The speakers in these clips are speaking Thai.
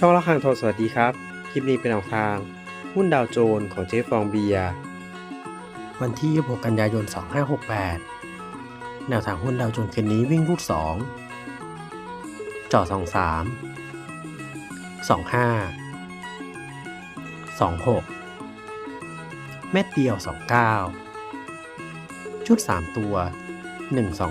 ช่องละครังทองสวัสดีครับ คลิปนี้เป็นแนวทาง หุ้นดาวโจนส์ของเจ๊ฟองเบียวันที่ 26 กันยายน 2568 แนวทางหุ้นดาวโจนส์คืนนี้วิ่งรูด2จ่อ 23 25 26 เม็ดเดียว 29 ชุด 3 ตัว 129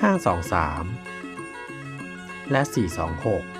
523 และ 426